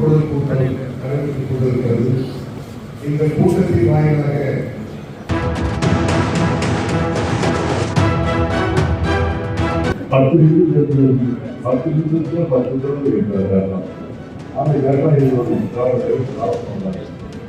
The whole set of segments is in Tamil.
பொதுக்கூட்டம் நடைபெற்றுக் கொண்டிருக்கிறது. இந்த கூட்டத்தின் வாயிலாக பத்து நிமிஷம் பத்து நிமிஷத்துல பத்து தடவை இருக்கிறாங்க அந்த கர்ப்பம்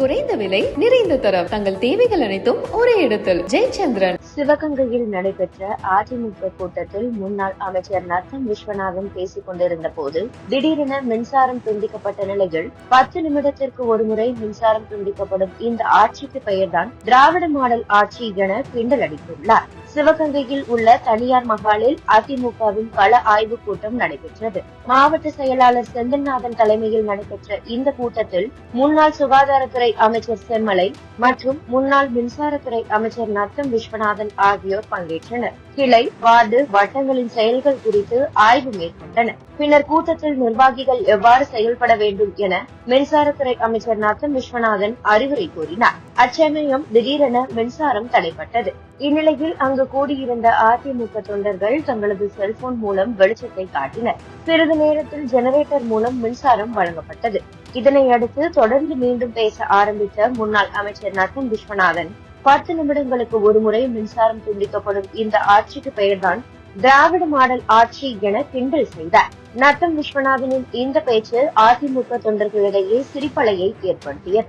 குறைந்த விலை நிறைந்த தரம். தங்கள் தேவைகள் அனைத்தும் ஒரே இடத்தில். ஜெயச்சந்திரன். சிவகங்கையில் நடைபெற்ற அதிமுக கூட்டத்தில் முன்னாள் அமைச்சர் நத்தம் விஸ்வநாதன் பேசிக் கொண்டிருந்த போது திடீரென மின்சாரம் துண்டிக்கப்பட்ட நிலையில் பத்து நிமிடத்திற்கு ஒருமுறை மின்சாரம் துண்டிக்கப்படும் இந்த ஆட்சிக்கு பெயர்தான் திராவிட மாடல் ஆட்சி என கிண்டல் அடித்துள்ளார். சிவகங்கையில் உள்ள தனியார் மகாலில் அதிமுகவின் கள ஆய்வுக் கூட்டம் நடைபெற்றது. மாவட்ட செயலாளர் செந்தில்நாதன் தலைமையில் நடைபெற்ற இந்த கூட்டத்தில் முன்னாள் சுகாதாரத்துறை அமைச்சர் செம்மலை மற்றும் முன்னாள் மின்சாரத்துறை அமைச்சர் நத்தம் விஸ்வநாதன் ஆகியோர் பங்கேற்றனர். கிளை வார்டு வட்டங்களின் செயல்கள் குறித்து ஆய்வு மேற்கொண்டனர். பின்னர் கூட்டத்தில் நிர்வாகிகள் எவ்வாறு செயல்பட வேண்டும் என மின்சாரத்துறை அமைச்சர் நத்தம் விஸ்வநாதன் அறிவுரை கூறினார். அச்சமயம் திடீரென மின்சாரம் தடைப்பட்டது. இந்நிலையில் அங்கு கூடியிருந்த அதிமுக தொண்டர்கள் தங்களது செல்போன் மூலம் வெளிச்சத்தை காட்டினர். சிறிது நேரத்தில் ஜெனரேட்டர் மூலம் மின்சாரம் வழங்கப்பட்டது. இதனை அடுத்து தொடர்ந்து மீண்டும் பேச ஆரம்பித்த முன்னாள் அமைச்சர் நத்தம் விஸ்வநாதன் பத்து நிமிடங்களுக்கு ஒருமுறை மின்சாரம் துண்டிக்கப்படும் இந்த ஆட்சிக்கு பெயர்தான் திராவிட மாடல் ஆட்சி என கிண்டல் செய்தார். நத்தம் விஸ்வநாதனின் இந்த பேச்சு அதிமுக தொண்டர்களிடையே சிரிப்பலையை ஏற்படுத்தியது.